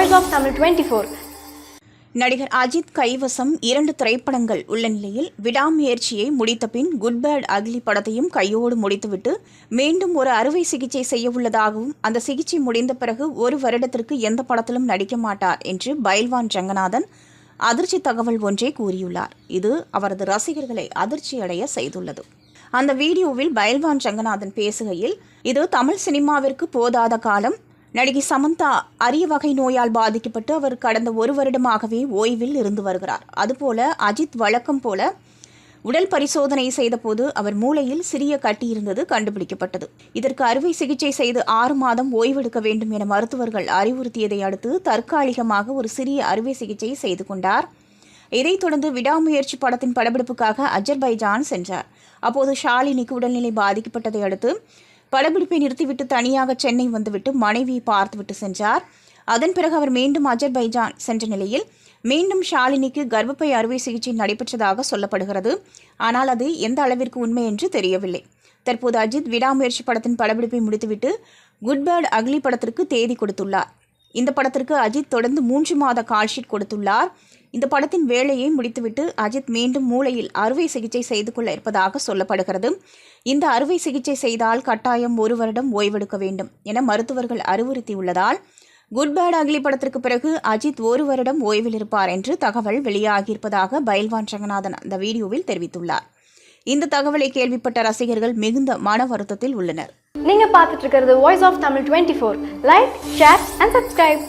Of Tamil twenty four நடிகர் அஜித் கைவசம் இரண்டு திரைப்படங்கள் உள்ள நிலையில் விடாமுயற்சியை முடித்த பின் குட் பேட் அக்லி படத்தையும் கையோடு முடித்துவிட்டு மீண்டும் ஒரு அறுவை சிகிச்சை செய்ய உள்ளதாகவும் அந்த சிகிச்சை முடிந்த பிறகு ஒரு வருடத்திற்கு எந்த படத்திலும் நடிக்க மாட்டார் என்று பைல்வான் ரங்கநாதன் அதிர்ச்சி தகவல் ஒன்றை கூறியுள்ளார். இது அவரது ரசிகர்களை அதிர்ச்சியடைய செய்துள்ளது. அந்த வீடியோவில் பைல்வான் ரங்கநாதன் பேசுகையில் இது தமிழ் சினிமாவிற்கு போதாத காலம் நடிகை சமந்தா அரிய வகை நோயால் பாதிக்கப்பட்டு அவர் கடந்த ஒரு வருடமாகவே ஓய்வில் இருந்து வருகிறார். அதுபோல அஜித் வழக்கம் போல உடல் பரிசோதனை செய்தபோது அவர் மூளையில் சிறிய கட்டி இருந்தது கண்டுபிடிக்கப்பட்டது. இதற்கு அறுவை சிகிச்சை செய்து ஆறு மாதம் ஓய்வெடுக்க வேண்டும் என மருத்துவர்கள் அறிவுறுத்தியதை அடுத்து தற்காலிகமாக ஒரு சிறிய அறுவை சிகிச்சை செய்து கொண்டார். இதைத் தொடர்ந்து விடாமுயற்சி படத்தின் படப்பிடிப்புக்காக அஜர்பைஜான் சென்றார். அப்போது ஷாலினிக்கு உடல்நிலை பாதிக்கப்பட்டதை அடுத்து படப்பிடிப்பை நிறுத்திவிட்டு தனியாக சென்னை வந்துவிட்டு மனைவியை பார்த்துவிட்டு சென்றார். அதன் பிறகு அவர் மீண்டும் அஜர்பைஜான் சென்ற நிலையில் மீண்டும் ஷாலினிக்கு கர்ப்பப்பை அறுவை சிகிச்சை நடைபெற்றதாக சொல்லப்படுகிறது. ஆனால் அது எந்த அளவிற்கு உண்மை என்று தெரியவில்லை. தற்போது அஜித் விடாமுயற்சி படத்தின் படப்பிடிப்பை முடித்துவிட்டு குட் பேர்ட் அக்லி படத்திற்கு தேதி கொடுத்துள்ளார். இந்த படத்திற்கு அஜித் தொடர்ந்து மூன்று மாத கால்ஷீட் கொடுத்துள்ளார். இந்த படத்தின் வேலையை முடித்துவிட்டு அஜித் மீண்டும் மூளையில் அறுவை சிகிச்சை செய்து கொள்ள இருப்பதாக சொல்லப்படுகிறது. இந்த அறுவை சிகிச்சை செய்தால் கட்டாயம் ஒரு வருடம் ஓய்வெடுக்க வேண்டும் என மருத்துவர்கள் அறிவுறுத்தியுள்ளதால் குட் பேட் அகிலி படத்திற்கு பிறகு அஜித் ஒரு வருடம் ஓய்வில் இருப்பார் என்று தகவல் வெளியாகியிருப்பதாக பயில்வான் ரங்கநாதன் அந்த வீடியோவில் தெரிவித்துள்ளார். இந்த தகவலை கேள்விப்பட்ட ரசிகர்கள் மிகுந்த மன வருத்தத்தில் உள்ளனர். நீங்க பார்த்துட்டு இருக்கிறது voice of Tamil twenty four like share and subscribe